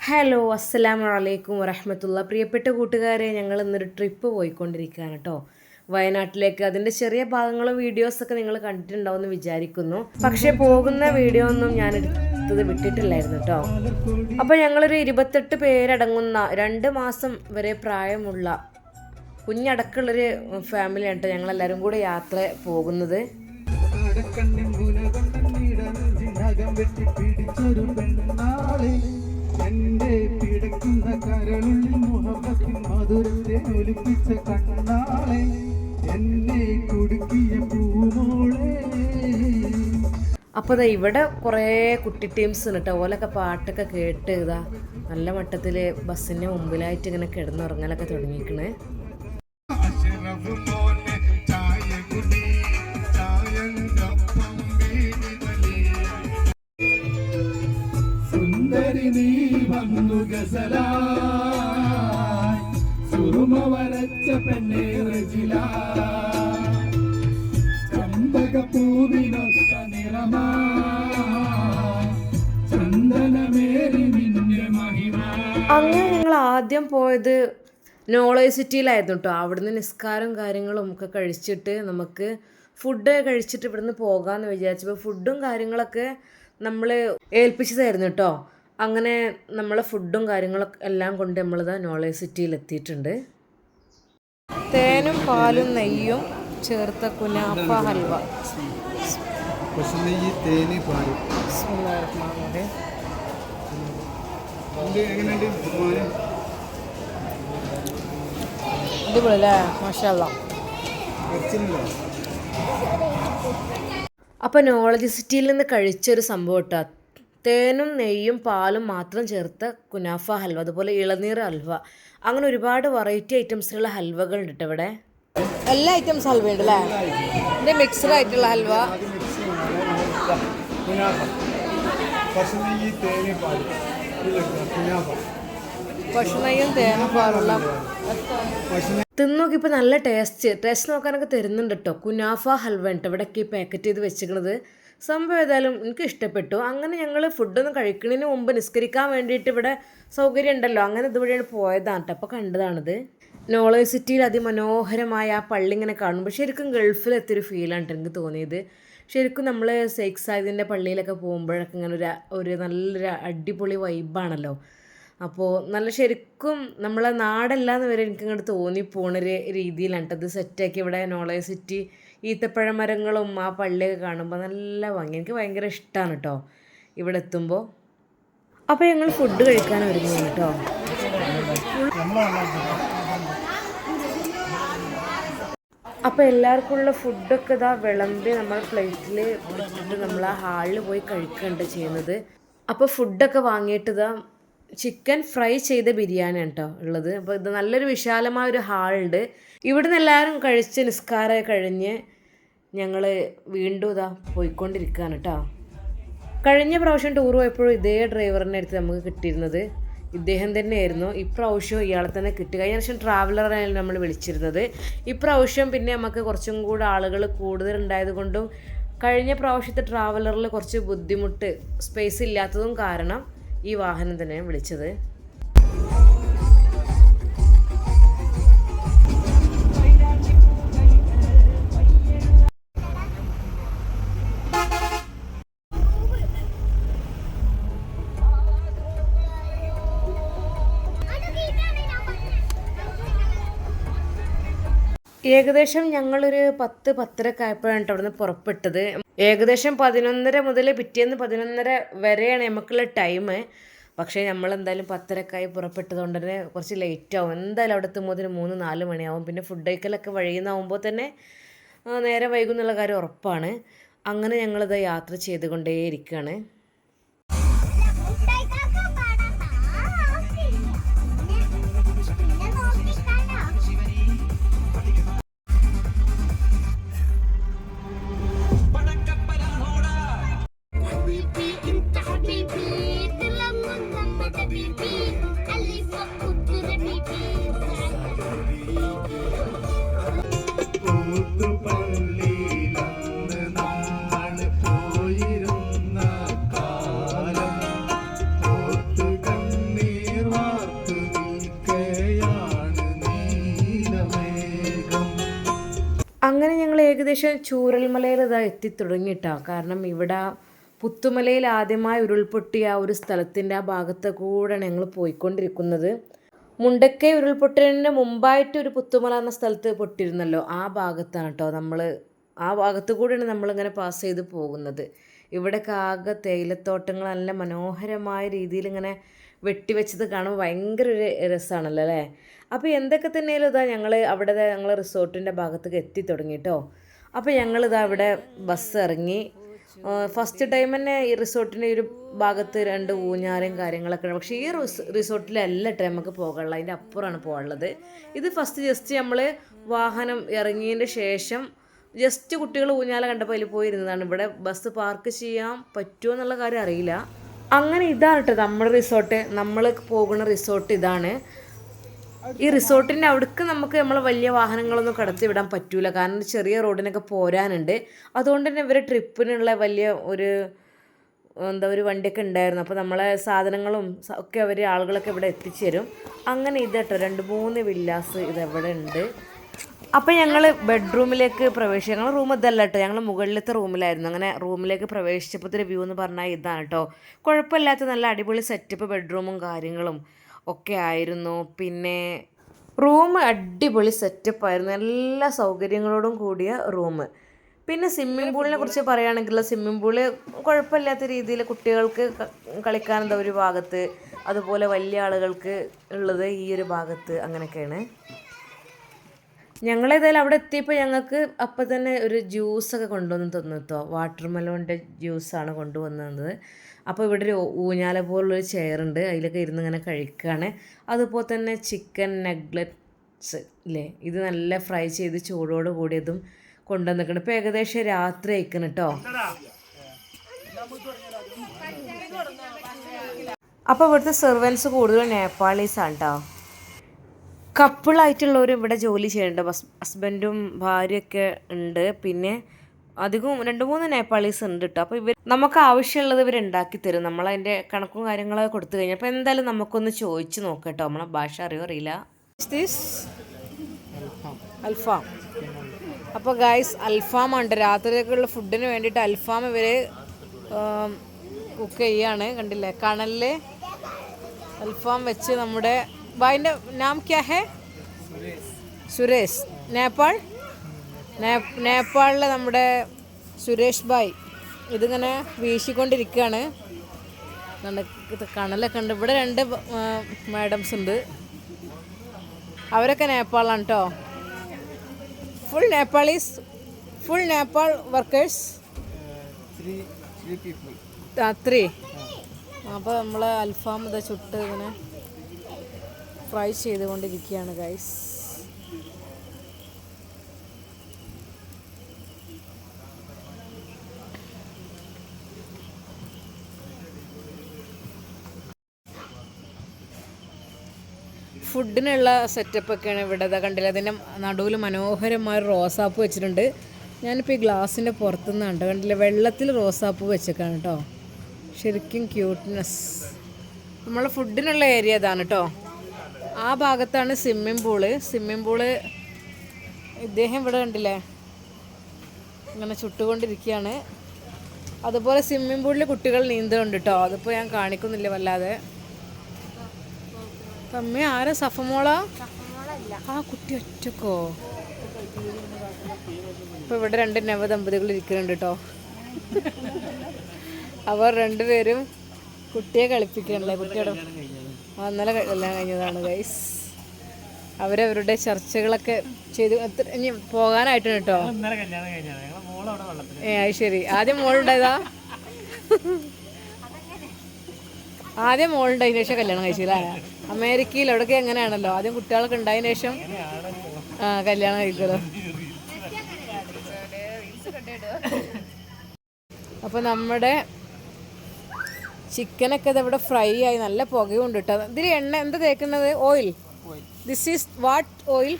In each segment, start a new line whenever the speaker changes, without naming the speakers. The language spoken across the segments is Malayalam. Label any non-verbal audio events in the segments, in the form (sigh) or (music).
ഹലോ അസ്സലാമു അലൈക്കും വറഹമത്തുള്ള പ്രിയപ്പെട്ട കൂട്ടുകാരെ ഞങ്ങൾ ഇന്നൊരു ട്രിപ്പ് പോയിക്കൊണ്ടിരിക്കുകയാണ് കേട്ടോ. വയനാട്ടിലേക്ക് അതിന്റെ ചെറിയ ഭാഗങ്ങളും വീഡിയോസൊക്കെ നിങ്ങൾ കണ്ടിട്ടുണ്ടാവും എന്ന് വിചാരിക്കുന്നു. പക്ഷേ പോകുന്ന വീഡിയോ ഒന്നും ഞാൻ എടുത്തത് വിട്ടിട്ടില്ലായിരുന്നു കേട്ടോ അപ്പോൾ ഞങ്ങളൊരു ഇരുപത്തെട്ട് പേരടങ്ങുന്ന രണ്ട് മാസം വരെ പ്രായമുള്ള കുഞ്ഞടക്കമുള്ളൊരു ഫാമിലിയാണ് കേട്ടോ ഞങ്ങളെല്ലാവരും കൂടെ യാത്ര പോകുന്നത്.
മധുരത്തെ എന്നെ കുടുക്കിയ പൂമോളെ
അപ്പോൾ ദാ ഇവിടെ കുറേ കുട്ടി ടീംസ് കേട്ടോ ഓലൊക്കെ പാട്ടൊക്കെ കേട്ട് ഇതാ നല്ല മട്ടത്തിൽ ബസ്സിന്റെ മുമ്പിലായിട്ട് ഇങ്ങനെ കിടന്നുറങ്ങലൊക്കെ തുടങ്ങിയിരിക്കണേ. പോയത് നോളേജ് സിറ്റിയിലായിരുന്നു കേട്ടോ അവിടുന്ന് നിസ്കാരം കാര്യങ്ങളും ഒക്കെ കഴിച്ചിട്ട് നമുക്ക് ഫുഡ് കഴിച്ചിട്ട് ഇവിടുന്ന് പോകാമെന്ന് വിചാരിച്ചപ്പോൾ ഫുഡും കാര്യങ്ങളൊക്കെ നമ്മൾ ഏൽപ്പിച്ചതായിരുന്നു കേട്ടോ അങ്ങനെ നമ്മളെ ഫുഡും കാര്യങ്ങളൊക്കെ എല്ലാം കൊണ്ട് നമ്മളിതാ നോളേജ് സിറ്റിയിൽ എത്തിയിട്ടുണ്ട്. തേനും പാലും നെയ്യും ചേർത്ത കുനാഫ ഹൽവ.
എങ്ങനെയുണ്ട്?
അടിപൊളി അല്ലേ മാഷല്ല
ഇറച്ചിലുണ്ടോ
അപ്പോൾ നോളജ് സിറ്റിയിൽ നിന്ന് കഴിച്ചൊരു സംഭവം കേട്ടോ. തേനും നെയ്യും പാലും മാത്രം ചേർത്ത കുനാഫ ഹൽവ അതുപോലെ ഇളനീർ ഹൽവ. അങ്ങനെ ഒരുപാട് വെറൈറ്റി ഐറ്റംസിലുള്ള ഹൽവകൾ ഉണ്ട് ഇവിടെ. എല്ലാ ഐറ്റംസ് ഹൽവ ഉണ്ട് അല്ലേ ഇത് മിക്സഡ് ആയിട്ടുള്ള ഹൽവ.
കുനാഫ.
ഭക്ഷണയും തേനും നല്ല ടേസ്റ്റ് ടേസ്റ്റ് നോക്കാനൊക്കെ തരുന്നുണ്ട് കേട്ടോ കുനാഫ ഹൽവ ഉണ്ട്. ഇവിടെയൊക്കെ പാക്കറ്റ് ചെയ്ത് വെച്ചിരിക്കുന്നത്. സംഭവം ഏതായാലും എനിക്ക് ഇഷ്ടപ്പെട്ടു. അങ്ങനെ ഞങ്ങൾ ഫുഡൊന്നും കഴിക്കുന്നതിന് മുമ്പ് നിസ്കരിക്കാൻ വേണ്ടിയിട്ട് ഇവിടെ സൗകര്യം ഉണ്ടല്ലോ. അങ്ങനെ ഇതുവഴിയാണ് പോയതാണ് കേട്ടോ അപ്പോൾ കണ്ടതാണിത്. നോളജ് സിറ്റിയിൽ അതിമനോഹരമായ ആ പള്ളി ഇങ്ങനെ കാണുമ്പോൾ ശരിക്കും ഗൾഫിലെത്തിയൊരു ഫീലാണ് എനിക്ക് തോന്നിയത്. ശരിക്കും നമ്മൾ സെയ്ഖ് സായിദിന്റെ പള്ളിയിലൊക്കെ പോകുമ്പോഴൊക്കെ ഇങ്ങനെ ഒരു ഒരു നല്ലൊരു അടിപൊളി വൈബാണല്ലോ അപ്പോൾ നല്ല ശരിക്കും നമ്മളെ നാടല്ലാന്ന് വരെ എനിക്ക് ഇങ്ങോട്ട് തോന്നിപ്പോണൊരു രീതിയിലാണ് കേട്ടോ ഇത് സെറ്റാക്കി ഇവിടെ നോളേജ് സിറ്റി ഈത്തപ്പഴ മരങ്ങളും ആ പള്ളിയൊക്കെ കാണുമ്പോൾ നല്ല ഭംഗി. എനിക്ക് ഭയങ്കര ഇഷ്ടമാണ് കേട്ടോ ഇവിടെ എത്തുമ്പോൾ അപ്പോൾ ഞങ്ങൾ ഫുഡ് കഴിക്കാൻ ഒരുങ്ങി കേട്ടോ അപ്പോൾ എല്ലാവർക്കും ഉള്ള ഫുഡൊക്കെ ഇതാ വിളമ്പി നമ്മൾ പ്ലേറ്റിൽ നമ്മൾ ആ ഹാളിൽ പോയി കഴിക്കുന്നുണ്ട് ചെയ്യുന്നത്. അപ്പോൾ ഫുഡൊക്കെ വാങ്ങിയിട്ട് ഇതാ ചിക്കൻ ഫ്രൈ ചെയ്ത ബിരിയാണി കേട്ടോ ഉള്ളത്. അപ്പോൾ ഇത് നല്ലൊരു വിശാലമായ ഒരു ഹാളുണ്ട്. ഇവിടുന്ന് എല്ലാവരും കഴിച്ച് നിസ്കാരം കഴിഞ്ഞ് ഞങ്ങൾ വീണ്ടും ഇതാ പോയിക്കൊണ്ടിരിക്കുകയാണ് കേട്ടോ കഴിഞ്ഞ പ്രാവശ്യം ടൂർ പോയപ്പോഴും ഇതേ ഡ്രൈവറിന്റെ അടുത്ത് നമുക്ക് കിട്ടിയിരുന്നത് ഇദ്ദേഹം തന്നെയായിരുന്നു. ഇപ്രാവശ്യം ഇയാളെ തന്നെ കിട്ടി. കഴിഞ്ഞ പ്രാവശ്യം ട്രാവലറായിരുന്നു നമ്മൾ വിളിച്ചിരുന്നത്. ഇപ്രാവശ്യം പിന്നെ നമുക്ക് കുറച്ചും കൂടെ ആളുകൾ കൂടുതൽ ഉണ്ടായതുകൊണ്ടും കഴിഞ്ഞ പ്രാവശ്യത്തെ ട്രാവലറിൽ കുറച്ച് ബുദ്ധിമുട്ട് സ്പേസ് ഇല്ലാത്തതും കാരണം ഈ വാഹനം തന്നെ വിളിച്ചത്. ഏകദേശം ഞങ്ങളൊരു പത്ത് പത്തരക്കായപ്പോഴാണ് അവിടെ നിന്ന് പുറപ്പെട്ടത്. ഏകദേശം പതിനൊന്നര മുതൽ പിറ്റേന്ന് പതിനൊന്നര വരെയാണ് നമുക്കുള്ള ടൈം. പക്ഷേ നമ്മളെന്തായാലും പത്തരക്കായി പുറപ്പെട്ടത് കൊണ്ട് തന്നെ കുറച്ച് ലേറ്റ് ആവും. എന്തായാലും അവിടെ എത്തുമ്പോൾ മൂന്ന് നാല് മണിയാവും. പിന്നെ ഫുഡ് കഴിക്കലൊക്കെ വഴിയുന്നാവുമ്പോൾ തന്നെ നേരെ വൈകുന്നുള്ള കാര്യം ഉറപ്പാണ്. അങ്ങനെ ഞങ്ങളിത് യാത്ര ചെയ്തുകൊണ്ടേയിരിക്കുകയാണ് ഏകദേശം ചൂരൽമലയിൽ ഇതാ എത്തിത്തുടങ്ങിയിട്ടാ കാരണം ഇവിടെ പുത്തുമലയിൽ ആദ്യമായി ഉരുൾപൊട്ടിയ ആ ഒരു സ്ഥലത്തിന്റെ ആ ഭാഗത്ത് കൂടെയാണ് ഞങ്ങൾ പോയിക്കൊണ്ടിരിക്കുന്നത്. മുണ്ടക്കൈ ഉരുൾപൊട്ടലിന് മുമ്പായിട്ട് ഒരു പുത്തുമല എന്ന സ്ഥലത്ത് പൊട്ടിയിരുന്നല്ലോ ആ ഭാഗത്താണ് കേട്ടോ നമ്മൾ ആ ഭാഗത്ത് കൂടെയാണ് നമ്മളിങ്ങനെ പാസ് ചെയ്ത് പോകുന്നത്. ഇവിടെ ആകെ തേയിലത്തോട്ടങ്ങൾ നല്ല മനോഹരമായ രീതിയിൽ ഇങ്ങനെ വെട്ടിവെച്ചത് കാണുമ്പോൾ ഭയങ്കര ഒരു രസമാണല്ലോ അല്ലേ? അപ്പോൾ എന്തൊക്കെ തന്നെയാലും ഇതാ ഞങ്ങൾ അവിടെ ഞങ്ങൾ റിസോർട്ടിന്റെ ഭാഗത്തേക്ക് എത്തി തുടങ്ങി കേട്ടോ. അപ്പോൾ ഞങ്ങളിതാ അവിടെ ബസ് ഇറങ്ങി. ഫസ്റ്റ് ടൈം തന്നെ ഈ റിസോർട്ടിന്റെ ഒരു ഭാഗത്ത് രണ്ട് ഊഞ്ഞാലും കാര്യങ്ങളൊക്കെ ഉണ്ട്. പക്ഷേ ഈ റിസ് റിസോർട്ടിലല്ല കേട്ടോ നമുക്ക് പോകാനുള്ളത്. അതിന്റെ അപ്പുറമാണ് പോകാനുള്ളത്. ഇത് ഫസ്റ്റ് ജസ്റ്റ് നമ്മൾ വാഹനം ഇറങ്ങിയതിന്റെ ശേഷം ജസ്റ്റ് കുട്ടികൾ ഊഞ്ഞാല കണ്ടപ്പോൾ അതിൽ പോയിരുന്നതാണ്. ഇവിടെ ബസ് പാർക്ക് ചെയ്യാൻ പറ്റുമോ എന്നുള്ള കാര്യം അറിയില്ല. അങ്ങനെ ഇതാണ് കേട്ടോ നമ്മുടെ റിസോർട്ട് നമ്മൾ പോകുന്ന റിസോർട്ട് ഇതാണ്. ഈ റിസോർട്ടിന്റെ അവിടേക്ക് നമുക്ക് നമ്മൾ വലിയ വാഹനങ്ങളൊന്നും കടത്തി വിടാൻ പറ്റൂല. കാരണം ചെറിയ റോഡിനൊക്കെ പോരാനുണ്ട്. അതുകൊണ്ട് തന്നെ ഇവർ ട്രിപ്പിനുള്ള വലിയ ഒരു എന്താ ഒരു വണ്ടിയൊക്കെ ഉണ്ടായിരുന്നു. അപ്പോൾ നമ്മളെ സാധനങ്ങളും ഒക്കെ അവർ ആളുകളൊക്കെ ഇവിടെ എത്തിച്ചു തരും. അങ്ങനെ ഇത് കേട്ടോ രണ്ട് മൂന്ന് വില്ലാസ് ഇതെവിടെ ഉണ്ട്. അപ്പോൾ ഞങ്ങൾ ബെഡ്റൂമിലേക്ക് പ്രവേശിച്ചു. ഞങ്ങൾ റൂം ഇതല്ല കേട്ടോ. ഞങ്ങൾ മുകളിലത്തെ റൂമിലായിരുന്നു. അങ്ങനെ റൂമിലേക്ക് പ്രവേശിച്ചപ്പോഴത്തെ വ്യൂ എന്ന് പറഞ്ഞാൽ ഇതാണ് കേട്ടോ. കുഴപ്പമില്ലാത്ത നല്ല അടിപൊളി സെറ്റപ്പ് ബെഡ്റൂമും കാര്യങ്ങളും. ഒക്കെ ആയിരുന്നു. പിന്നെ റൂം അടിപൊളി സെറ്റപ്പ് ആയിരുന്നു. എല്ലാ സൗകര്യങ്ങളോടും കൂടിയ റൂം. പിന്നെ സ്വിമ്മിംഗ് പൂളിനെ കുറിച്ച് പറയുകയാണെങ്കിൽ സ്വിമ്മിംഗ് പൂൾ കുഴപ്പമില്ലാത്ത രീതിയിൽ കുട്ടികൾക്ക് കളിക്കാനുള്ള ഒരു ഭാഗത്ത് അതുപോലെ വലിയ ആളുകൾക്ക് ഉള്ളത് ഈ ഒരു ഭാഗത്ത് അങ്ങനെയൊക്കെയാണ്. ഞങ്ങളേതായാലും അവിടെ എത്തിയപ്പോൾ ഞങ്ങൾക്ക് അപ്പം തന്നെ ഒരു ജ്യൂസൊക്കെ കൊണ്ടുവന്ന് തന്നു കേട്ടോ വാട്ടർ മെലോണിന്റെ ജ്യൂസാണ് കൊണ്ടുവന്നത് അപ്പോൾ ഇവിടെ ഒരു ഊഞ്ഞാല പോലുള്ളൊരു ചെയറുണ്ട് അതിലൊക്കെ ഇരുന്ന് ഇങ്ങനെ കഴിക്കുകയാണ് അതുപോലെ തന്നെ ചിക്കൻ നെഗ്ലറ്റ്സ് ഇല്ലേ? ഇത് നല്ല ഫ്രൈ ചെയ്ത് ചൂടോട് കൂടിയതും കൊണ്ടുവന്നിട്ടുണ്ട്. ഇപ്പോൾ ഏകദേശം രാത്രി അയക്കണം കേട്ടോ അപ്പോൾ ഇവിടുത്തെ സെർവൻസ് കൂടുതലും നേപ്പാളീസാണ് കേട്ടോ കപ്പിളായിട്ടുള്ളവർ ഇവിടെ ജോലി ചെയ്യുന്നുണ്ട് ഹസ് ഹസ്ബൻഡും ഭാര്യയൊക്കെ ഉണ്ട്. പിന്നെ അധികവും രണ്ട് മൂന്ന് നേപ്പാളീസ് ഉണ്ട് കേട്ടോ അപ്പോൾ ഇവർ നമുക്ക് ആവശ്യമുള്ളത് ഇവർ ഉണ്ടാക്കി തരും. നമ്മളതിന്റെ കണക്കും കാര്യങ്ങളൊക്കെ കൊടുത്തു കഴിഞ്ഞാൽ അപ്പോൾ എന്തായാലും നമുക്കൊന്ന് ചോദിച്ച് നോക്കാം കേട്ടോ നമ്മളെ ഭാഷ അറിയോ അറിയില്ല. അൽഫാം അപ്പോൾ ഗായ്സ് അൽഫാം ഉണ്ട്. രാത്രിയൊക്കെയുള്ള ഫുഡിന് വേണ്ടിയിട്ട് അൽഫാം ഇവർ കുക്ക് ചെയ്യാണ്. കണ്ടില്ലേ? കണലിൽ അൽഫാം വെച്ച് നമ്മുടെ ഭായിന്റെ നാം ക്യാ ഹേ സുരേഷ് നേപ്പാൾ നേപ്പാളിലെ നമ്മുടെ സുരേഷ് ഭായ് ഇതിങ്ങനെ വീശിക്കൊണ്ടിരിക്കുകയാണ്. കണലൊക്കെ ഉണ്ട് ഇവിടെ രണ്ട് മാഡംസ് ഉണ്ട്. അവരൊക്കെ നേപ്പാളാണ് കേട്ടോ full Nepalese full Nepal workers
three
അപ്പോൾ നമ്മൾ അൽഫാം ഇതാ ചുട്ട് ഇങ്ങനെ ഫ്രൈ ചെയ്തുകൊണ്ടിരിക്കുകയാണ് ഗൈസ് ഫുഡിനുള്ള സെറ്റപ്പൊക്കെയാണ് ഇവിടെ. ഇതാ കണ്ടില്ല അതിന്റെ നടുവിൽ മനോഹരമായ റോസാപ്പ് വെച്ചിട്ടുണ്ട്. ഞാനിപ്പോൾ ഈ ഗ്ലാസിന്റെ പുറത്തുനിന്നാണ് കണ്ടു. കണ്ടില്ല വെള്ളത്തിൽ റോസാപ്പ് വെച്ചേക്കാണ് കേട്ടോ ശരിക്കും ക്യൂട്ട്നെസ് നമ്മളെ ഫുഡിനുള്ള ഏരിയ ഇതാണ് കേട്ടോ ആ ഭാഗത്താണ് സ്വിമ്മിംഗ് പൂൾ സ്വിമ്മിംഗ് പൂൾ ഇദ്ദേഹം ഇവിടെ കണ്ടില്ലേ? ഇങ്ങനെ ചുട്ടുകൊണ്ടിരിക്കുകയാണ്. അതുപോലെ സ്വിമ്മിംഗ് പൂളിൽ കുട്ടികൾ നീന്തുന്നുണ്ട് കേട്ടോ അതിപ്പോൾ ഞാൻ കാണിക്കുന്നില്ല വല്ലാതെ. തമ്മി ആരാ? സഫമോള? ആ കുട്ടി ഒറ്റക്കോ? ഇപ്പൊ ഇവിടെ രണ്ട് നവദമ്പതികൾ ഇരിക്കുന്നുണ്ട് കേട്ടോ (laughs) അവർ രണ്ടുപേരും കുട്ടിയെ കളിപ്പിക്കണല്ലേ കുട്ടിയുടെ ഇന്നലെ എല്ലാം കഴിഞ്ഞതാണ് ഗൈസ് അവരവരുടെ ചർച്ചകളൊക്കെ ചെയ്തു. ഇനി പോകാനായിട്ട് കേട്ടോ. ഏ അത് ശരി. ആദ്യം മോളുണ്ടായതാ? ആദ്യം മോളുണ്ടായതിനു ശേഷം കല്യാണം കഴിച്ചില്ല? അമേരിക്കയിൽ അവിടെയൊക്കെ എങ്ങനെയാണല്ലോ? ആദ്യം കുട്ടികളൊക്കെ ഉണ്ടായതിനു ശേഷം ആ കല്യാണം കഴിക്കുമല്ലോ അപ്പോൾ നമ്മുടെ ചിക്കനൊക്കെ ഇതവിടെ ഫ്രൈ ആയി. നല്ല പുകയുണ്ട് കേട്ടോ ഇതിൽ എണ്ണ എന്താ തേക്കുന്നത്? Oil this is what oil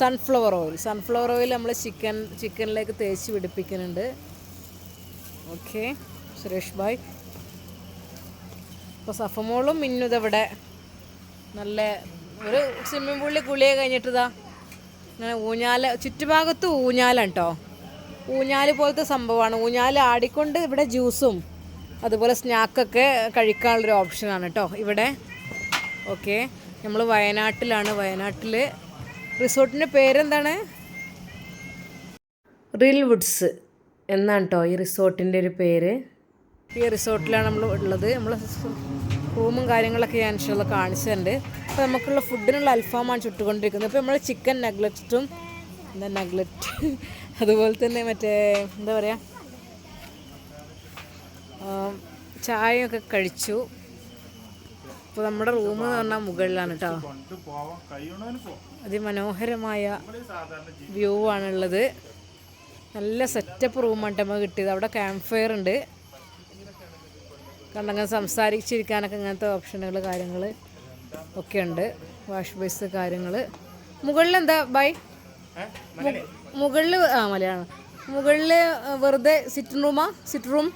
sunflower oil sunflower oil നമ്മൾ ചിക്കൻ ചിക്കനിലേക്ക് തേച്ച് പിടിപ്പിക്കുന്നുണ്ട്. ഓക്കെ സുരേഷ് ഭായ്. ഇപ്പോൾ സഫമോളും മിന്നുത് ഇവിടെ നല്ല ഒരു സ്വിമ്മിംഗ് പൂളിൽ കുളിയൊക്കെ കഴിഞ്ഞിട്ടതാ
അങ്ങനെ ഊഞ്ഞാൽ ചുറ്റുഭാഗത്ത് ഊഞ്ഞാലാണ് കേട്ടോ ഊഞ്ഞാൽ പോലത്തെ സംഭവമാണ്. ഊഞ്ഞാൽ ആടിക്കൊണ്ട് ഇവിടെ ജ്യൂസും അതുപോലെ സ്നാക്കൊക്കെ കഴിക്കാനുള്ളൊരു ഓപ്ഷനാണ് കേട്ടോ ഇവിടെ. ഓക്കെ നമ്മൾ വയനാട്ടിലാണ്. വയനാട്ടിൽ റിസോർട്ടിന്റെ പേരെന്താണ്? റിൽ വുഡ്സ് എന്നാണ് കേട്ടോ ഈ റിസോർട്ടിന്റെ ഒരു പേര്. ഈ റിസോർട്ടിലാണ് നമ്മൾ ഉള്ളത്. നമ്മൾ റൂമും കാര്യങ്ങളൊക്കെ ഞാൻ ഇഷ്ടമുള്ള കാണിച്ചിട്ടുണ്ട് അപ്പോൾ നമുക്കുള്ള ഫുഡിനുള്ള അൽഫാമാണ് ചുട്ടുകൊണ്ടിരിക്കുന്നത്. അപ്പോൾ നമ്മൾ ചിക്കൻ നഗ്ലറ്റും എന്താ നഗ്ലറ്റ് (laughs) അതുപോലെ തന്നെ മറ്റേ എന്താ പറയുക ചായയൊക്കെ കഴിച്ചു. ഇപ്പോൾ നമ്മുടെ റൂം എന്ന് പറഞ്ഞാൽ മുകളിലാണ് കേട്ടോ അതിമനോഹരമായ വ്യൂ ആണുള്ളത്. നല്ല സെറ്റപ്പ് റൂമാണ് നമ്മൾ കിട്ടിയത്. അവിടെ ക്യാമ്പ് ഫയർ ഉണ്ട് കണ്ടങ്ങനെ സംസാരിച്ചിരിക്കാനൊക്കെ ഇങ്ങനത്തെ ഓപ്ഷനുകൾ കാര്യങ്ങൾ ഒക്കെ ഉണ്ട്. വാഷ് ബേസ് കാര്യങ്ങൾ മുകളിൽ എന്താ ബൈ മുകളിൽ ആ മലയാളം. മുകളിൽ വെറുതെ സിറ്റിംഗ് റൂമാ സിറ്റ് റൂം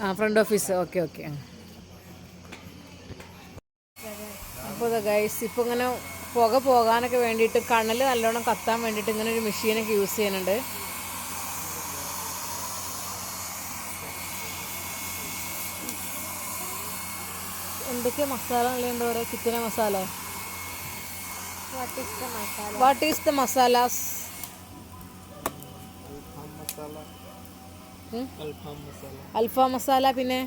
ആ ഫ്രണ്ട് ഓഫീസ് ഓക്കെ ഓക്കെ അപ്പോൾ ഗൈസ് ഇപ്പോൾ ഇങ്ങനെ പുക പോകാനൊക്കെ വേണ്ടിയിട്ട് കണൽ നല്ലോണം കത്താൻ വേണ്ടിയിട്ട് ഇങ്ങനെ ഒരു മെഷീനൊക്കെ യൂസ് ചെയ്യുന്നുണ്ട്. എന്തൊക്കെ മസാല ഉള്ളത്? പറയുക ചിക്കന masala? What is the masalas അൽഫാം മസാല. പിന്നെ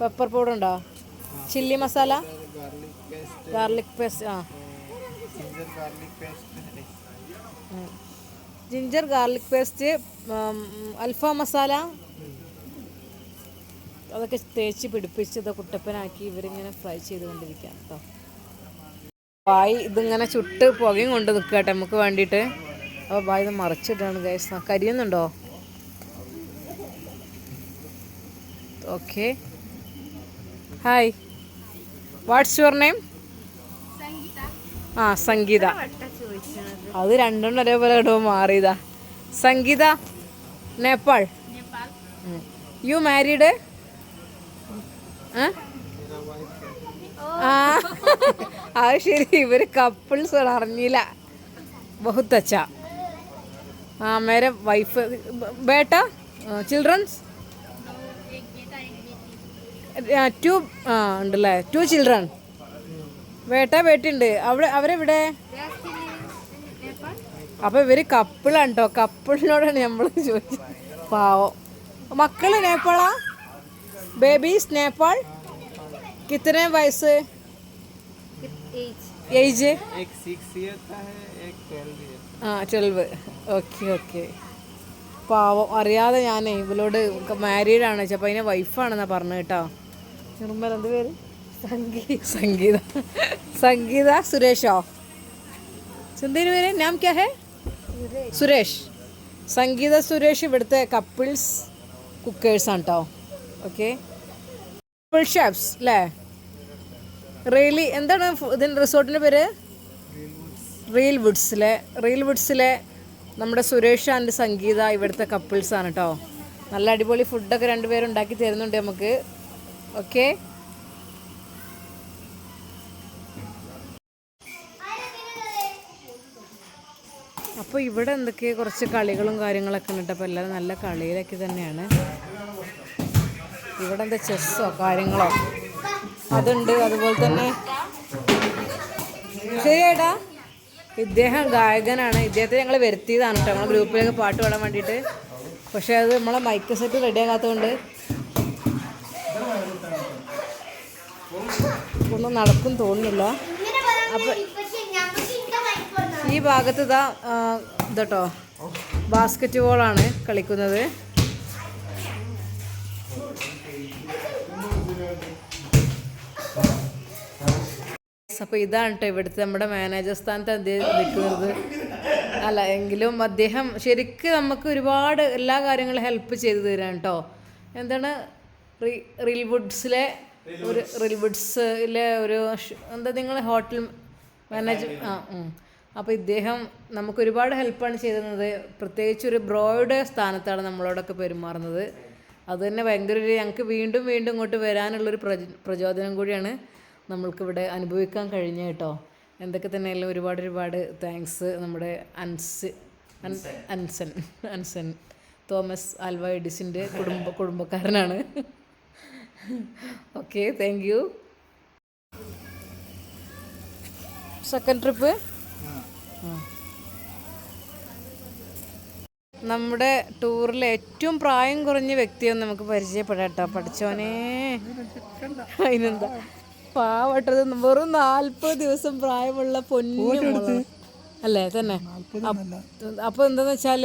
പെപ്പർ പൗഡർ ഉണ്ടോ? ചില്ലി മസാല ഗാർലിക് പേസ്റ്റ് ആ. ജിഞ്ചർ ഗാർലിക് പേസ്റ്റ് അൽഫാം മസാല. അതൊക്കെ തേച്ച് പിടിപ്പിച്ച് ഇത് കുട്ടപ്പനാക്കി ഇവരിങ്ങനെ ഫ്രൈ ചെയ്തുകൊണ്ടിരിക്കാം കേട്ടോ ബായ് ഇതിങ്ങനെ ചുട്ട് പുകയും കൊണ്ട് നിൽക്കട്ടെ നമുക്ക് വേണ്ടിയിട്ട്. അപ്പോൾ ബായ് ഇത് മറിച്ചിട്ടാണ് guys കരിയുന്നുണ്ടോ? Okay hi what's your name ആ സംഗീത. അത് രണ്ടെണ്ണം ഒരേപോലെ ഇടുമ്പോൾ മാറിയതാ. സംഗീത നേപ്പാൾ. യു മാരീഡ് ആ. അത് ശരി. ഇവർ കപ്പിൾസ് അറിഞ്ഞില്ല. ബഹുത്തച്ച ആ മേരെ വൈഫ് ബേട്ട? ചിൽഡ്രൻസ് ടു ആ ഉണ്ടല്ലേ? ടു ചിൽഡ്രൺ വേട്ട വേട്ടിയുണ്ട്. അവിടെ അവരെവിടെ? അപ്പൊ ഇവർ കപ്പിളാണ് കേട്ടോ കപ്പിളിനോടാണ് നമ്മൾ ചോദിച്ചത്. പാവോ. മക്കൾ നേപ്പാളാ? ബേബീസ് നേപ്പാൾ? കിത്തനെ വയസ്സ്? ഏജ് ആ ട്വൽവ് ഓക്കെ ഓക്കെ പാവം. അറിയാതെ ഞാനേ ഇവളോട് മാരീഡാണ് വെച്ചപ്പോൾ അതിനെ വൈഫാണെന്നാണ് പറഞ്ഞു കേട്ടോ. ചെറുമ്പൽ എന്ത് പേര്? സംഗീത. സംഗീത. സുരേഷോ? സുന്ദരി പേര് നാം ക്യാ ഹേ? സുരേഷ്. സംഗീത സുരേഷ് ഇവിടുത്തെ കപ്പിൾസ് കുക്കേഴ്സാണ് കേട്ടോ ഓക്കെ. കപ്പിൾ ഷെഫ്സ് അല്ലേ റിയലി എന്താണ് ഇതിന് റിസോർട്ടിന്റെ പേര്? റീൽ വുഡ്സിലെ റീൽ വുഡ്സിലെ നമ്മുടെ സുരേഷ് ആൻഡ് സംഗീത ഇവിടുത്തെ ആണ് കേട്ടോ നല്ല അടിപൊളി ഫുഡൊക്കെ രണ്ടുപേരും ഉണ്ടാക്കി തരുന്നുണ്ട് നമുക്ക്. ഓക്കെ അപ്പോൾ ഇവിടെ എന്തൊക്കെ കുറച്ച് കളികളും കാര്യങ്ങളൊക്കെ ഉണ്ട്. അപ്പോൾ എല്ലാവരും നല്ല കളിയിലൊക്കെ തന്നെയാണ്. ഇവിടെ എന്താ ചെസ്സോ കാര്യങ്ങളോ? അതുണ്ട്. അതുപോലെ തന്നെ ശരിയേട്ടാ ഇദ്ദേഹം ഗായകനാണ്. ഇദ്ദേഹത്തെ ഞങ്ങൾ വരുത്തിയതാണ് കേട്ടോ. നമ്മളെ ഗ്രൂപ്പിലൊക്കെ പാട്ട് പാടാൻ വേണ്ടിയിട്ട്. പക്ഷേ അത് നമ്മളെ മൈക്ക് സെറ്റ് റെഡിയാകാത്തതുകൊണ്ട് ഒന്നും നടക്കും തോന്നുന്നില്ല.
ഇന്റെ
ഈ ഭാഗത്ത് ഇതാ ഇതട്ടോ. ബാസ്കറ്റ് ബോളാണ് കളിക്കുന്നത്. അപ്പോൾ ഇതാണ് കേട്ടോ ഇവിടുത്തെ നമ്മുടെ മാനേജർ സ്ഥാനത്ത് അദ്ദേഹം നിൽക്കുന്നത്. അല്ല എങ്കിലും അദ്ദേഹം ശരിക്കും നമുക്ക് ഒരുപാട് എല്ലാ കാര്യങ്ങളും ഹെൽപ്പ് ചെയ്തു തരാൻ കേട്ടോ എന്താണ്? റീൽ വുഡ്സിലെ ഒരു റിൽവുഡ്സിലെ ഒരു എന്താ നിങ്ങൾ ഹോട്ടൽ മാനേജ് ആ. അപ്പോൾ ഇദ്ദേഹം നമുക്ക് ഒരുപാട് ഹെൽപ്പാണ് ചെയ്തിരുന്നത്. പ്രത്യേകിച്ച് ഒരു ബ്രോയുടെ സ്ഥാനത്താണ് നമ്മളോടൊക്കെ പെരുമാറുന്നത്. അത് തന്നെ ഭയങ്കര ഒരു ഞങ്ങൾക്ക് വീണ്ടും വീണ്ടും ഇങ്ങോട്ട് വരാനുള്ളൊരു പ്രച പ്രചോദനം കൂടിയാണ് നമ്മൾക്കിവിടെ അനുഭവിക്കാൻ കഴിഞ്ഞ കേട്ടോ.
എന്തൊക്കെ തന്നെയായാലും ഒരുപാട് ഒരുപാട് താങ്ക്സ് നമ്മുടെ അൻസ് അൻസൻ. അൻസൻ തോമസ് ആൽവ എഡിസിന്റെ കുടുംബ കുടുംബക്കാരനാണ്. Okay thank you second trip നമ്മുടെ ടൂറിലെ ഏറ്റവും പ്രായം കുറഞ്ഞ വ്യക്തിയൊന്നും നമുക്ക് പരിചയപ്പെടാം കേട്ടോ. പഠിച്ചോനെ അതിനെന്താ? പാവട്ടത് വെറും നാൽപ്പത് ദിവസം പ്രായമുള്ള പൊന്നു അല്ലേ? തന്നെ. അപ്പോൾ എന്താന്ന് വെച്ചാൽ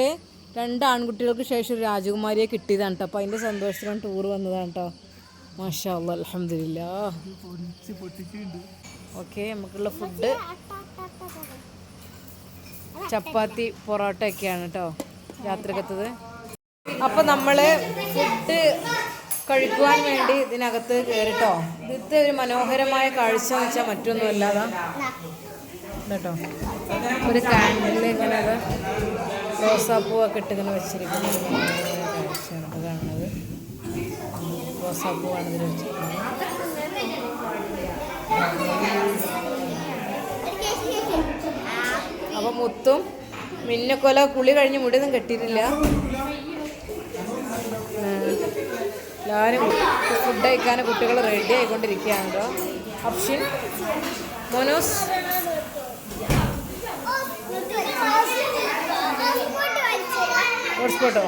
രണ്ട് ആൺകുട്ടികൾക്ക് ശേഷം രാജകുമാരിയെ കിട്ടിയതാണ് കേട്ടോ. അപ്പോൾ അതിന്റെ സന്തോഷത്തിലാണ് ടൂർ വന്നതാണ് കേട്ടോ. മാഷാ ഓക്കെ നമുക്കുള്ള ഫുഡ്. ചപ്പാത്തി പൊറോട്ട ഒക്കെയാണ് കേട്ടോ രാത്രിക്കത്തത്. അപ്പോൾ നമ്മൾ ഫുഡ് കഴിക്കുവാൻ വേണ്ടി ഇതിനകത്ത് കയറിട്ടോ ഇതിത്തെ ഒരു മനോഹരമായ കാഴ്ച എന്ന് വെച്ചാൽ മറ്റൊന്നും അല്ലാതാ കേട്ടോ ഒരു കാൻഡിൽ ഇങ്ങനെ അത് റോസാപ്പൂവൊക്കെ ഇങ്ങനെ വെച്ചിരിക്കുന്ന ഒരു മനോഹരമായ കാഴ്ചയാണ് ഇപ്പോൾ കാണുന്നത് റോസാപ്പൂവാണ് ഇതിൽ വെച്ചിരിക്കുന്നത് അപ്പൊ മുത്തും മിന്നക്കൊല കുളി കഴിഞ്ഞ് മുടിയൊന്നും കെട്ടിയിട്ടില്ല. എല്ലാവരും ഫുഡ് കഴിക്കാൻ കുട്ടികൾ റെഡി ആയിക്കൊണ്ടിരിക്കുകയാണ് കേട്ടോ. അപ്ഷിൻ മോനോസ്. ഹോട്ട്സ്പോട്ടോ?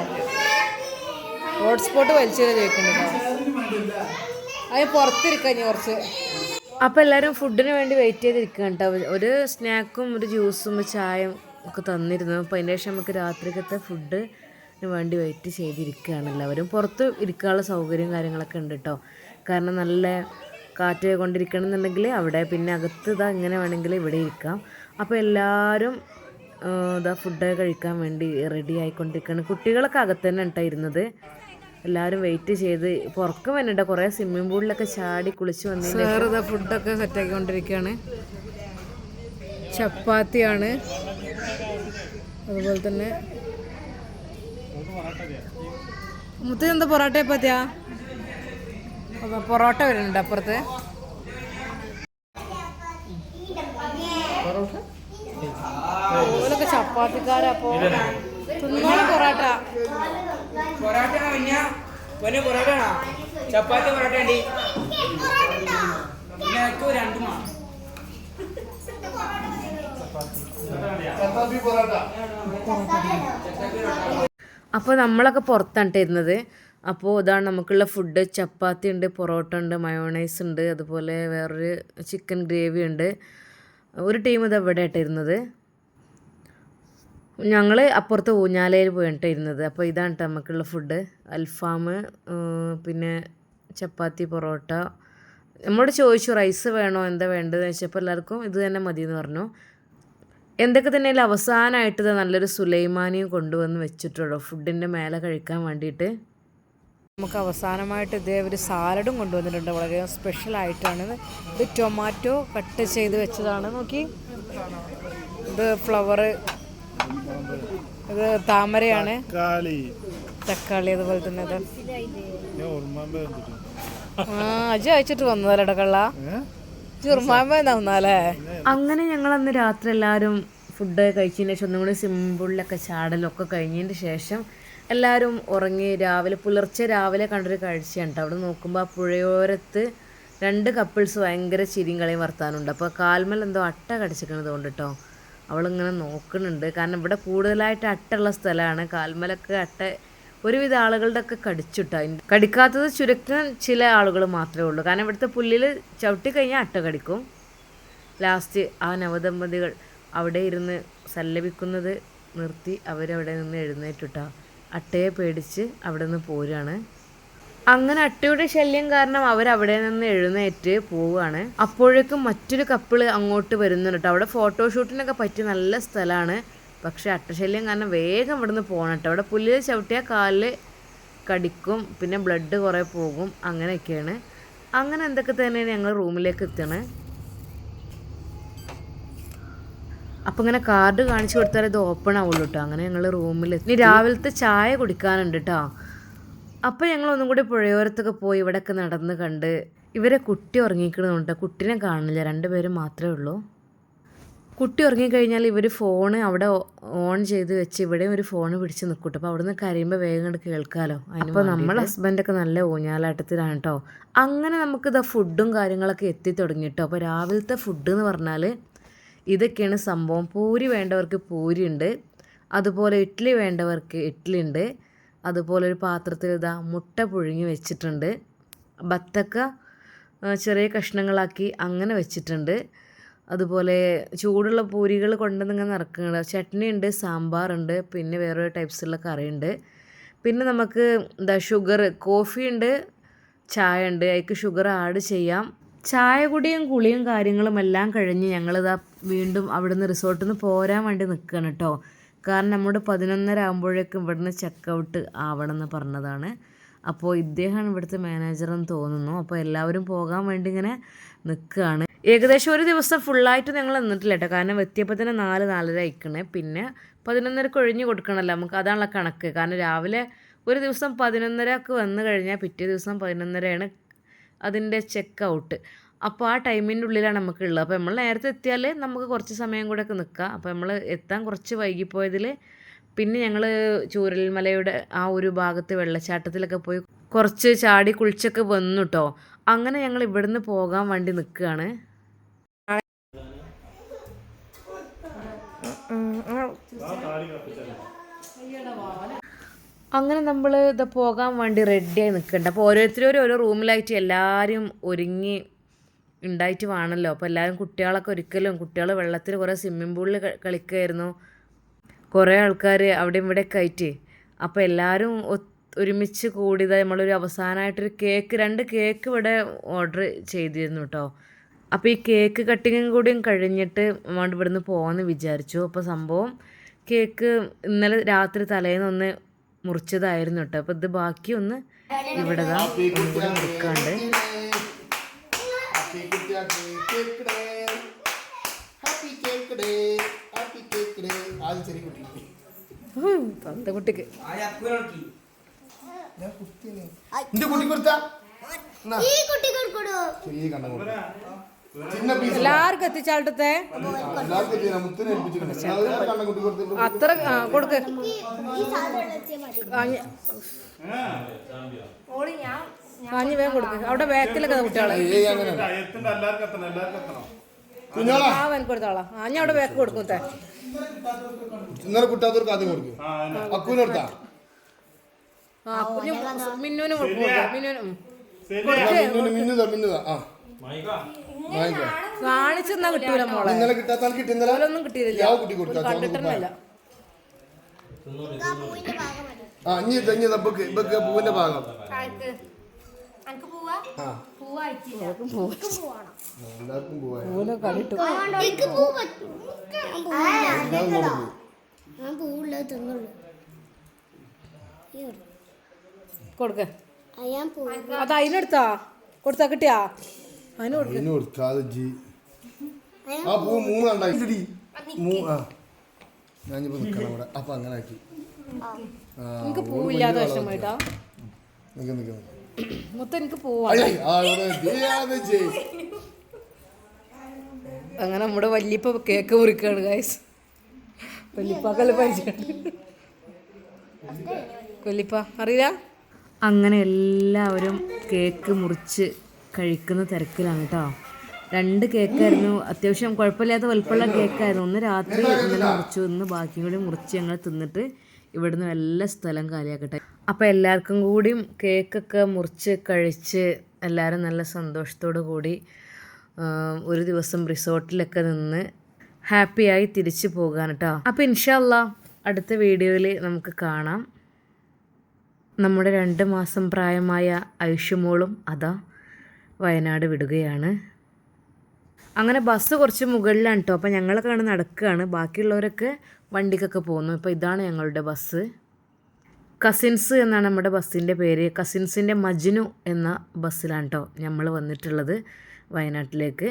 ഹോട്ട്സ്പോട്ട് വലിച്ചു ചോദിക്കുന്നുണ്ട്. അത് പുറത്തിരിക്കാം ഇനി കുറച്ച്. അപ്പോൾ എല്ലാവരും ഫുഡിന് വേണ്ടി വെയിറ്റ് ചെയ്തിരിക്കുകയാണ് കേട്ടോ ഒരു സ്നാക്കും ഒരു ജ്യൂസും ചായയും ഒക്കെ തന്നിരുന്നു. അപ്പോൾ അതിന്റെ ശേഷം നമുക്ക് രാത്രിക്കത്തെ ഫുഡിന് വേണ്ടി വെയിറ്റ് ചെയ്തിരിക്കുകയാണ് എല്ലാവരും. പുറത്ത് ഇരിക്കാനുള്ള സൗകര്യം കാര്യങ്ങളൊക്കെ ഉണ്ട് കേട്ടോ കാരണം നല്ല കാറ്റ് കൊണ്ടിരിക്കണമെന്നുണ്ടെങ്കിൽ അവിടെ പിന്നെ അകത്ത് ഇതാ ഇങ്ങനെ വേണമെങ്കിൽ ഇവിടെ ഇരിക്കാം. അപ്പോൾ എല്ലാവരും ഇതാ ഫുഡ് കഴിക്കാൻ വേണ്ടി റെഡി ആയിക്കൊണ്ടിരിക്കുകയാണ്. കുട്ടികളൊക്കെ അകത്ത് തന്നെ കേട്ടോ ഇരുന്നത്. എല്ലാവരും വെയിറ്റ് ചെയ്ത്. പുറക്ക് വന്നിട്ട് കുറേ സ്വിമ്മിംഗ് പൂളിലൊക്കെ ചാടി കുളിച്ച് വന്നു സാർ ഇതാ ഫുഡൊക്കെ സെറ്റാക്കിക്കൊണ്ടിരിക്കുകയാണ് ചപ്പാത്തിയാണ്. അതുപോലെ തന്നെ മുത്ത എന്താ പൊറോട്ട ചപ്പാത്തിയാ അപ്പൊ പൊറോട്ട വരുന്നുണ്ട് അപ്പുറത്ത്. ചപ്പാത്തിക്കാരപ്പോ തിന്നോളം പൊറോട്ട.
പൊറോട്ട പൊന്നെ പൊറോട്ട ആണോ ചപ്പാത്തി പൊറോട്ട ഉണ്ട് പിന്നെ വേണം.
ചപ്പാത്തി പൊറോട്ട.
അപ്പോൾ നമ്മളൊക്കെ പുറത്താണ് ഇരുന്നത്. അപ്പോൾ ഇതാണ് നമുക്കുള്ള ഫുഡ് ചപ്പാത്തി ഉണ്ട് പൊറോട്ട ഉണ്ട് മയോണൈസ് ഉണ്ട് അതുപോലെ വേറൊരു ചിക്കൻ ഗ്രേവി ഉണ്ട്. ഒരു ടീം ഇത് എവിടെ ഞങ്ങൾ അപ്പുറത്ത് ഊഞ്ഞാലയിൽ പോയിട്ട് ഇരുന്നത്. അപ്പോൾ ഇതാണ് ട്ടോ നമുക്കുള്ള ഫുഡ് അൽഫാം പിന്നെ ചപ്പാത്തി പൊറോട്ട. നമ്മളോട് ചോദിച്ചു റൈസ് വേണോ? എന്താ വേണ്ടതെന്ന് വെച്ചപ്പോൾ എല്ലാവർക്കും ഇത് തന്നെ മതി എന്ന് പറഞ്ഞു. എന്തൊക്കെ തന്നെ അതിൽ അവസാനമായിട്ട് നല്ലൊരു സുലൈമാനിയും കൊണ്ടുവന്ന് വെച്ചിട്ടുള്ളൂ. ഫുഡിന്റെ മേലെ കഴിക്കാൻ വേണ്ടിയിട്ട് നമുക്ക് അവസാനമായിട്ട് ഇതേ ഒരു സാലഡും കൊണ്ടുവന്നിട്ടുണ്ട്. വളരെ സ്പെഷ്യൽ ആയിട്ടാണ്. ഇത് ടൊമാറ്റോ കട്ട് ചെയ്ത് വെച്ചതാണ്. നോക്കി. ഇത് ഫ്ലവർ ഇത് താമരയാണ്.
കാളി
തക്കാളി അതുപോലെ തന്നെ ആ അജി അയച്ചിട്ട് വന്നതല്ലേ കള്ള. ചുർമാമ്പന്നാലേ അങ്ങനെ ഞങ്ങൾ അന്ന് രാത്രി എല്ലാവരും ഫുഡ് കഴിച്ചതിന് ശേഷം ഒന്നും കൂടി സിമ്പിളിലൊക്കെ ചാടലൊക്കെ കഴിഞ്ഞതിന് ശേഷം എല്ലാവരും ഉറങ്ങി രാവിലെ പുലർച്ചെ രാവിലെ കണ്ടൊരു കാഴ്ചയാണ് ട്ടോ. അവിടെ നോക്കുമ്പോൾ ആ പുഴയോരത്ത് രണ്ട് കപ്പിൾസ് ഭയങ്കര ചിരിയും കളിയും വർത്താനുണ്ട് അപ്പോൾ കാൽമൽ എന്തോ അട്ട കടിച്ചിരിക്കണത് കൊണ്ട് കേട്ടോ. അവളിങ്ങനെ നോക്കുന്നുണ്ട്. കാരണം ഇവിടെ കൂടുതലായിട്ട് അട്ടുള്ള സ്ഥലമാണ്. കാൽമലൊക്കെ അട്ട ഒരുവിധ ആളുകളുടെ ഒക്കെ കടിച്ചുട്ടോ കടിക്കാത്തത് ചുരുക്കം ചില ആളുകൾ മാത്രമേ ഉള്ളൂ. കാരണം ഇവിടുത്തെ പുല്ലിൽ ചവിട്ടി കഴിഞ്ഞാൽ അട്ട കടിക്കും. ലാസ്റ്റ് ആ നവദമ്പതികൾ അവിടെ ഇരുന്ന് സല്ലപിക്കുന്നത് നിർത്തി അവരവിടെ നിന്ന് എഴുന്നേറ്റിട്ടാ. അട്ടയെ പേടിച്ച് അവിടെ നിന്ന് പോരുകയാണ് അങ്ങനെ അട്ടയുടെ ശല്യം കാരണം അവർ അവിടെ നിന്ന് എഴുന്നേറ്റ് പോവുകയാണ്. അപ്പോഴേക്കും മറ്റൊരു കപ്പിൾ അങ്ങോട്ട് വരുന്നുണ്ട് കേട്ടോ. അവിടെ ഫോട്ടോഷൂട്ടിനൊക്കെ പറ്റിയ നല്ല സ്ഥലമാണ്. പക്ഷേ അട്ടശല്യം കാരണം വേഗം ഇവിടെ നിന്ന് പോകണം കേട്ടോ. അവിടെ പുല്ലിൽ ചവിട്ടിയാൽ കാലിൽ കടിക്കും പിന്നെ ബ്ലഡ് കുറേ പോകും അങ്ങനെയൊക്കെയാണ്. അങ്ങനെ എന്തൊക്കെ തന്നെയാണ് ഞങ്ങൾ റൂമിലേക്ക് എത്തണേ അപ്പം ഇങ്ങനെ കാർഡ് കാണിച്ചു കൊടുത്താൽ ഇത് ഓപ്പൺ ആവുള്ളൂ കേട്ടോ. അങ്ങനെ ഞങ്ങൾ റൂമിൽ ഇനി രാവിലത്തെ ചായ കുടിക്കാനുണ്ട് കേട്ടോ. അപ്പോൾ ഞങ്ങൾ ഒന്നും കൂടി പുഴയോരത്തൊക്കെ പോയി ഇവിടെയൊക്കെ നടന്ന് കണ്ട് ഇവരെ കുട്ടി ഉറങ്ങിക്കണമെന്നുണ്ട് കുട്ടിനെ കാണില്ല. രണ്ടുപേരും മാത്രമേ ഉള്ളൂ. കുട്ടി ഉറങ്ങിക്കഴിഞ്ഞാൽ ഇവർ ഫോണ് അവിടെ ഓൺ ചെയ്ത് വെച്ച് ഇവിടെയും ഒരു ഫോൺ പിടിച്ച് നിൽക്കട്ടെ. അപ്പോൾ അവിടുന്ന് കരയുമ്പോൾ വേഗം കണ്ട് കേൾക്കാമല്ലോ അപ്പോൾ നമ്മളെ ഹസ്ബൻഡൊക്കെ നല്ല ഊഞ്ഞാലാട്ടത്തിലാണ് കേട്ടോ അങ്ങനെ നമുക്കിതാ ഫുഡും കാര്യങ്ങളൊക്കെ എത്തി തുടങ്ങി കേട്ടോ അപ്പോൾ രാവിലത്തെ ഫുഡ് എന്ന് പറഞ്ഞാൽ ഇതൊക്കെയാണ് സംഭവം. പൂരി വേണ്ടവർക്ക് പൂരി ഉണ്ട് അതുപോലെ ഇഡ്ഡലി വേണ്ടവർക്ക് ഇഡ്ഡലി ഉണ്ട് അതുപോലെ ഒരു പാത്രത്തിൽ ഇതാ മുട്ട പുഴുങ്ങി വെച്ചിട്ടുണ്ട്. ബത്തക്ക ചെറിയ കഷ്ണങ്ങളാക്കി അങ്ങനെ വെച്ചിട്ടുണ്ട്. അതുപോലെ ചൂടുള്ള പൂരികൾ കൊണ്ടുവന്ന് ഇങ്ങനെ നിറക്കുന്നുണ്ട് ചട്നി ഉണ്ട് സാമ്പാറുണ്ട് പിന്നെ വേറെ ടൈപ്സുള്ള ഉണ്ട്. പിന്നെ നമുക്ക് എന്താ ഷുഗർ കോഫി ഉണ്ട് ചായ ഉണ്ട്. അതിക്ക് ഷുഗർ ആഡ് ചെയ്യാം. ചായ കുടിയും കുളിയും കാര്യങ്ങളും എല്ലാം കഴിഞ്ഞ് ഞങ്ങളിതാ വീണ്ടും അവിടുന്ന് റിസോർട്ടിൽ നിന്ന് പോരാൻ വേണ്ടി നിൽക്കുകയാണ് കേട്ടോ കാരണം നമ്മുടെ പതിനൊന്നര ആകുമ്പോഴേക്കും ഇവിടുന്ന് ചെക്കൗട്ട് ആവണം എന്ന് പറഞ്ഞതാണ്. അപ്പോൾ ഇദ്ദേഹമാണ് ഇവിടുത്തെ മാനേജർ എന്ന് തോന്നുന്നു. അപ്പോൾ എല്ലാവരും പോകാൻ വേണ്ടി ഇങ്ങനെ നിൽക്കുകയാണ്. ഏകദേശം ഒരു ദിവസം ഫുള്ളായിട്ട് ഞങ്ങൾ നിന്നിട്ടില്ല കേട്ടോ. കാരണം എത്തിയപ്പോൾ തന്നെ നാല് നാലര അയക്കണേ പിന്നെ പതിനൊന്നരക്ക് ഒഴിഞ്ഞു കൊടുക്കണമല്ലോ. നമുക്ക് അതാണുള്ള കണക്ക്. കാരണം രാവിലെ ഒരു ദിവസം പതിനൊന്നരക്ക് വന്നു കഴിഞ്ഞാൽ പിറ്റേ ദിവസം പതിനൊന്നരയാണ് അതിന്റെ ചെക്ക് ഔട്ട് അപ്പോൾ ആ ടൈമിന്റെ ഉള്ളിലാണ് നമുക്ക് ഉള്ളത് അപ്പോൾ നമ്മൾ നേരത്തെ എത്തിയാൽ നമുക്ക് കുറച്ച് സമയം കൂടെ ഒക്കെ നിൽക്കാം അപ്പോൾ നമ്മൾ എത്താൻ കുറച്ച് വൈകിപ്പോയതിൽ പിന്നെ ഞങ്ങൾ ചൂരൽമലയുടെ ആ ഒരു ഭാഗത്ത് വെള്ളച്ചാട്ടത്തിലൊക്കെ പോയി കുറച്ച് ചാടി കുളിച്ചൊക്കെ വന്നു കേട്ടോ അങ്ങനെ ഞങ്ങൾ ഇവിടുന്ന് പോകാൻ വേണ്ടി നിൽക്കുകയാണ് അങ്ങനെ നമ്മൾ ഇത് പോകാൻ വേണ്ടി റെഡിയായി നിൽക്കുന്നുണ്ട് അപ്പോൾ ഓരോരുത്തരും ഓരോ റൂമിലായിട്ട് എല്ലാവരും ഒരുങ്ങി ഉണ്ടായിട്ട് വേണമല്ലോ അപ്പോൾ എല്ലാവരും കുട്ടികളൊക്കെ ഒരിക്കലും കുട്ടികൾ വെള്ളത്തിൽ കുറേ സ്വിമ്മിംഗ് പൂളിൽ കളിക്കുമായിരുന്നു കുറേ ആൾക്കാർ അവിടെ ഇവിടെയൊക്കെ ആയിട്ട്. അപ്പോൾ എല്ലാവരും ഒരുമിച്ച് കൂടിയത് നമ്മളൊരു അവസാനമായിട്ടൊരു കേക്ക് രണ്ട് കേക്ക് ഇവിടെ ഓർഡർ ചെയ്തിരുന്നു കേട്ടോ അപ്പോൾ ഈ കേക്ക് കട്ടിങ്ങും കൂടിയും കഴിഞ്ഞിട്ട് നമ്മൾ ഇവിടുന്ന് പോകാമെന്ന് വിചാരിച്ചു. അപ്പോൾ സംഭവം കേക്ക് ഇന്നലെ രാത്രി തലേന്ന് ഒന്ന് മുറിച്ചതായിരുന്നു കേട്ടോ അപ്പോൾ ഇത് ബാക്കിയൊന്ന് ഇവിടെ തന്നെ മുറിക്കാണ്ട്
ഹാപ്പി കുട്ടിയാക്ക് cake day happy cake day happy cake day ആദ്യം ചെറിയ കുട്ടി.
ഹും, തന്ത കുട്ടിക്ക്.
ഞാൻ എന്റെ കുട്ടി കൊടുത്താ?
എല്ലാവർക്കും
എത്തിച്ചാളത്തെ
അത്ര കൊടുക്ക്.
ഈ സാധനം
കാഞ്ഞ് വേഗം കൊടുക്ക്. അവിടെ ബാക്കിലൊക്കെ കുട്ടികളെ കൊടുത്തോളാം. ആ ഞാൻ അവിടെ ബാക്ക് കൊടുക്കും തേ
ഇന്നലെ കുട്ടാത്തവർക്ക് ആദ്യം കൊടുക്കും. അക്കൂന് കൊടുത്താ?
ആ കുഞ്ഞു മിന്നുവിനും കൊടുക്കും. മിന്നുവിനും. ഉം.
മിന്നുന് മിന്നുതാ മിന്നുതാ. ആ. വാങ്ങിക്കോ
കാണിച്ചെന്നാ കിട്ടൂല മോളെ.
ഇന്നലെ കിട്ടാത്ത ആൾ കിട്ടി ഇന്നലെ?
ഒന്നും കിട്ടിയില്ല.
കുട്ടി.
ആ
ഇനി ഇത് ഇനി ഇത് പൂവിന്റെ ഭാഗം.
അനക്ക് പോവാ?
എല്ലാവർക്കും പോവാൻ
ഓനെ കണ്ടിട്ടു.
എനിക്ക് പൂ പറ്റും ഞാൻ പൂവുള്ളത് തിന്നുള്ളൂ.
കൊടുക്ക.
ഞാൻ പൂ
അത് അതിനെടുത്താ കൊടുത്താ കിട്ടിയാ? അതിന്
ഞാനിപ്പോ നിക്കണം അവിടെ അപ്പൊ അങ്ങനെ ആക്കി
എനിക്ക് പൂവില്ലാത്ത വിഷമായിട്ടാ
നിക്ക നിക്ക.
മൊത്തം എനിക്ക് പോവാ. അങ്ങനെ നമ്മുടെ വല്യപ്പ കേക്ക് മുറിക്കാണ് ഗായ്സ് വല്യപ്പാക്കൽ പരിചയം? കൊല്ലിപ്പ അറിയില്ല? അങ്ങനെ എല്ലാവരും കേക്ക് മുറിച്ച് കഴിക്കുന്ന തിരക്കിലാണ് കേട്ടോ രണ്ട് കേക്കായിരുന്നു. അത്യാവശ്യം കുഴപ്പമില്ലാത്ത വലുപ്പമുള്ള കേക്കായിരുന്നു. ഒന്ന് രാത്രി ഇന്നലെ മുറിച്ചു. ഇന്ന് ബാക്കിയും കൂടി മുറിച്ച് ഞങ്ങൾ തിന്നിട്ട് ഇവിടുന്ന് എല്ലാ സ്ഥലം കാലിയാക്കട്ടെ. അപ്പോൾ എല്ലാവർക്കും കൂടിയും കേക്കൊക്കെ മുറിച്ച് കഴിച്ച് എല്ലാവരും നല്ല സന്തോഷത്തോടു കൂടി ഒരു ദിവസം റിസോർട്ടിലൊക്കെ നിന്ന് ഹാപ്പിയായി തിരിച്ചു പോകാൻ കേട്ടോ അപ്പോൾ ഇൻഷല്ല അടുത്ത വീഡിയോയിൽ നമുക്ക് കാണാം. നമ്മുടെ രണ്ട് മാസം പ്രായമായ ഐഷുമോളും അതാ വയനാട് വിടുകയാണ്. അങ്ങനെ ബസ് കുറച്ച് മുകളിലാണ് കേട്ടോ അപ്പോൾ ഞങ്ങളൊക്കെ ആണ് നടക്കുകയാണ് ബാക്കിയുള്ളവരൊക്കെ വണ്ടിക്കൊക്കെ പോകുന്നു. ഇപ്പോൾ ഇതാണ് ഞങ്ങളുടെ ബസ്. കസിൻസ് എന്നാണ് നമ്മുടെ ബസ്സിന്റെ പേര്. കസിൻസിന്റെ മജ്നു എന്ന ബസ്സിലാണ് കേട്ടോ നമ്മൾ വന്നിട്ടുള്ളത് വയനാട്ടിലേക്ക്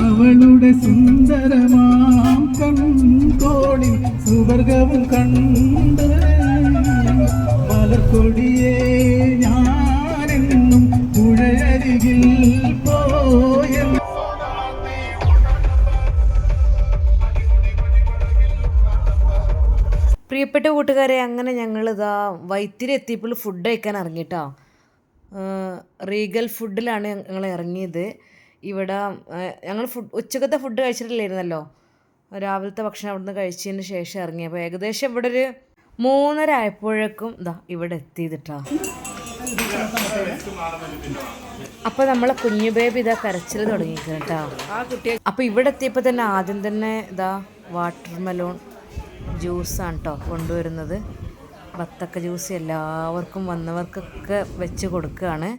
അവളുടെ സുന്ദരമാം കൺകോടി സുവർഗവും കണ്ട് മലർക്കൊടിയേ ഞാനെന്നും പുഴയരികിൽ പോയ
പ്രിയപ്പെട്ട കൂട്ടുകാരെ അങ്ങനെ ഞങ്ങൾ ഇതാ വൈത്തിരി എത്തിയപ്പോൾ ഫുഡ് കഴിക്കാൻ ഇറങ്ങിട്ടോ. റീഗൽ ഫുഡിലാണ് ഞങ്ങൾ ഇറങ്ങിയത്. ഇവിടെ ഞങ്ങൾ ഫുഡ് ഉച്ചക്കത്തെ ഫുഡ് കഴിച്ചിട്ടില്ലായിരുന്നല്ലോ. രാവിലത്തെ ഭക്ഷണം അവിടുന്ന് കഴിച്ചതിന് ശേഷം ഇറങ്ങി. അപ്പോൾ ഏകദേശം ഇവിടെ ഒരു മൂന്നര ആയപ്പോഴേക്കും ഇതാ ഇവിടെ എത്തിയതിട്ടാ. അപ്പോൾ നമ്മളെ കുഞ്ഞു ബേബി ഇതാ കരച്ചിൽ തുടങ്ങിയിരിക്കുന്നു കേട്ടോ അപ്പോൾ ഇവിടെ എത്തിയപ്പോൾ തന്നെ ആദ്യം തന്നെ ഇതാ വാട്ടർ മെലോൺ ജ്യൂസാണ് കേട്ടോ കൊണ്ടുവരുന്നത്. ബത്തക്ക ജ്യൂസ് എല്ലാവർക്കും വന്നവർക്കൊക്കെ വെച്ച് കൊടുക്കുകയാണ്.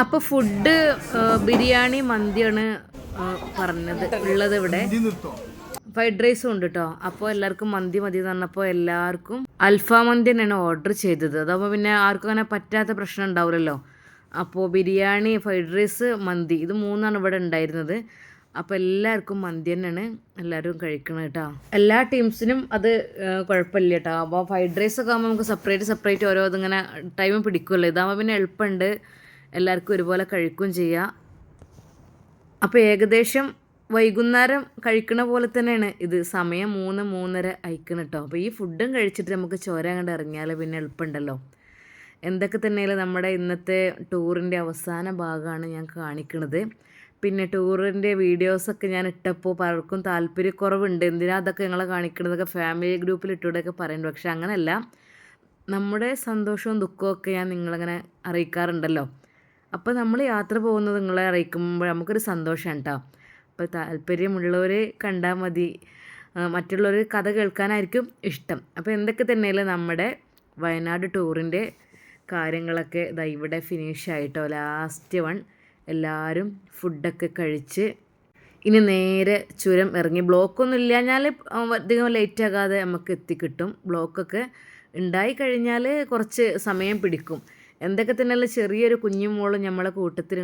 അപ്പോൾ ഫുഡ് ബിരിയാണി മന്തിയാണ് പറഞ്ഞത് ഉള്ളത് ഇവിടെ. ഫ്രൈഡ് റൈസും ഉണ്ട് കേട്ടോ അപ്പോൾ എല്ലാവർക്കും മന്തി മതി എന്ന് പറഞ്ഞപ്പോൾ എല്ലാവർക്കും അൽഫാം മന്തി തന്നെയാണ് ഓർഡർ ചെയ്തത്. അതാകുമ്പോൾ പിന്നെ ആർക്കും അങ്ങനെ പറ്റാത്ത പ്രശ്നം ഉണ്ടാവില്ലല്ലോ. അപ്പോൾ ബിരിയാണി ഫ്രൈഡ് റൈസ് മന്തി ഇത് മൂന്നാണ് ഇവിടെ ഉണ്ടായിരുന്നത്. അപ്പോൾ എല്ലാവർക്കും മന്തി തന്നെയാണ് എല്ലാവരും കഴിക്കണം കേട്ടോ എല്ലാ ടീംസിനും അത് കുഴപ്പമില്ല കേട്ടോ അപ്പോൾ ഫ്രൈഡ് റൈസ് ഒക്കെ ആകുമ്പോൾ നമുക്ക് സെപ്പറേറ്റ് സെപ്പറേറ്റ് ഓരോ ഇതിങ്ങനെ ടൈം പിടിക്കുമല്ലോ ഇതാകുമ്പോൾ പിന്നെ എളുപ്പമുണ്ട്. എല്ലാവർക്കും ഒരുപോലെ കഴിക്കുകയും ചെയ്യാം. അപ്പോൾ ഏകദേശം വൈകുന്നേരം കഴിക്കണ പോലെ തന്നെയാണ്. ഇത് സമയം മൂന്ന് മൂന്നര അയക്കണം കേട്ടോ അപ്പോൾ ഈ ഫുഡും കഴിച്ചിട്ട് നമുക്ക് ചോര കണ്ട് ഇറങ്ങിയാൽ പിന്നെ എളുപ്പമുണ്ടല്ലോ. എന്തൊക്കെ തന്നെയാലും നമ്മുടെ ഇന്നത്തെ ടൂറിന്റെ അവസാന ഭാഗമാണ് ഞാൻ കാണിക്കുന്നത് പിന്നെ ടൂറിന്റെ വീഡിയോസൊക്കെ ഞാൻ ഇട്ടപ്പോൾ പലർക്കും താല്പര്യക്കുറവുണ്ട്. എന്തിനാ അതൊക്കെ ഞങ്ങളെ കാണിക്കണതൊക്കെ ഫാമിലി ഗ്രൂപ്പിൽ ഇട്ടുകൂടെയൊക്കെ പറയുന്നുണ്ട് പക്ഷേ അങ്ങനെയല്ല നമ്മുടെ സന്തോഷവും ദുഃഖവും ഒക്കെ ഞാൻ നിങ്ങളങ്ങനെ അറിയിക്കാറുണ്ടല്ലോ. അപ്പോൾ നമ്മൾ യാത്ര പോകുന്നത് നിങ്ങളെ അറിയിക്കുമ്പോൾ നമുക്കൊരു സന്തോഷമാണ് കേട്ടോ അപ്പോൾ താല്പര്യമുള്ളവർ കണ്ടാൽ മതി. മറ്റുള്ളവർ കഥ കേൾക്കാനായിരിക്കും ഇഷ്ടം. അപ്പോൾ എന്തൊക്കെ തന്നെയല്ലേ നമ്മുടെ വയനാട് ടൂറിന്റെ കാര്യങ്ങളൊക്കെ ഇതാ ഇവിടെ ഫിനിഷ് ആയിട്ടോ ലാസ്റ്റ് വൺ എല്ലാവരും ഫുഡൊക്കെ കഴിച്ച് ഇനി നേരെ ചുരം ഇറങ്ങി. ബ്ലോക്കൊന്നും ഇല്ലാഞ്ഞാൽ അധികം ലേറ്റ് ആകാതെ നമുക്ക് എത്തിക്കിട്ടും. ബ്ലോക്കൊക്കെ ഉണ്ടായി കഴിഞ്ഞാൽ കുറച്ച് സമയം പിടിക്കും. എന്തൊക്കെ തന്നെയല്ല ചെറിയൊരു കുഞ്ഞു മോളും നമ്മളെ കൂട്ടത്തിൽ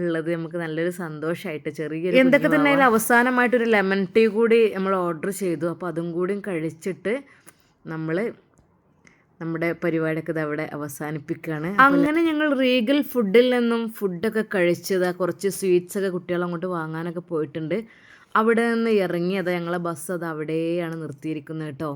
ഉള്ളത്. നമുക്ക് നല്ലൊരു സന്തോഷമായിട്ട് ചെറിയൊരു എന്തൊക്കെ തന്നെ അവസാനമായിട്ടൊരു ലെമൺ ടീ കൂടി നമ്മൾ ഓർഡർ ചെയ്തു. അപ്പോൾ അതും കൂടി കഴിച്ചിട്ട് നമ്മൾ നമ്മുടെ പരിപാടിയൊക്കെ ഇത് അവിടെ അവസാനിപ്പിക്കുകയാണ്. അങ്ങനെ ഞങ്ങൾ റീഗൽ ഫുഡിൽ നിന്നും ഫുഡൊക്കെ കഴിച്ചത്. കുറച്ച് സ്വീറ്റ്സ് ഒക്കെ കുട്ടികൾ അങ്ങോട്ട് വാങ്ങാനൊക്കെ പോയിട്ടുണ്ട്. അവിടെ നിന്ന് ഇറങ്ങിയത് ഞങ്ങളെ ബസ് അത് അവിടെയാണ് നിർത്തിയിരിക്കുന്നത് കേട്ടോ.